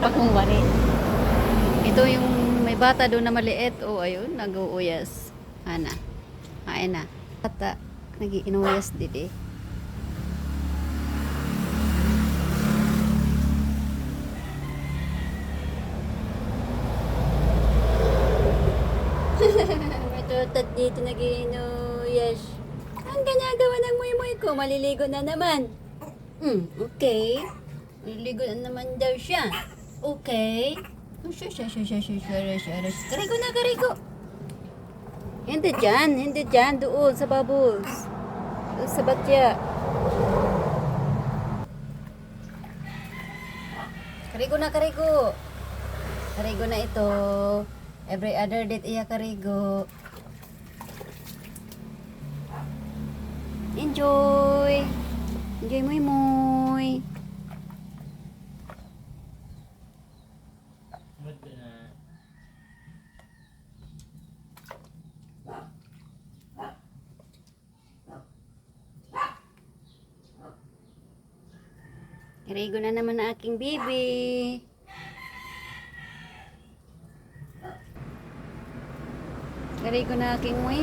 Pakong wari. Ito yung may bata doon na maliit. O, oh, ayun, nag-uuyas. Ana. Ayan na. Bata, nag-iinuyas didi. Matutat dito nag-iinuyas. Ang ginagawa ng muy-muy ko, maliligo na naman. Hmm, okay. Maliligo na naman daw siya. Okay. Siya. Karigo na, karigo. Hindi dyan, hindi dyan. Doon, sa bubbles. Doon sa batya. Karigo na, karigo. Karigo na ito. Every other date iya karigo. Enjoy! Enjoy muy muy. Karigo na naman ang aking baby. Karigo na aking muy.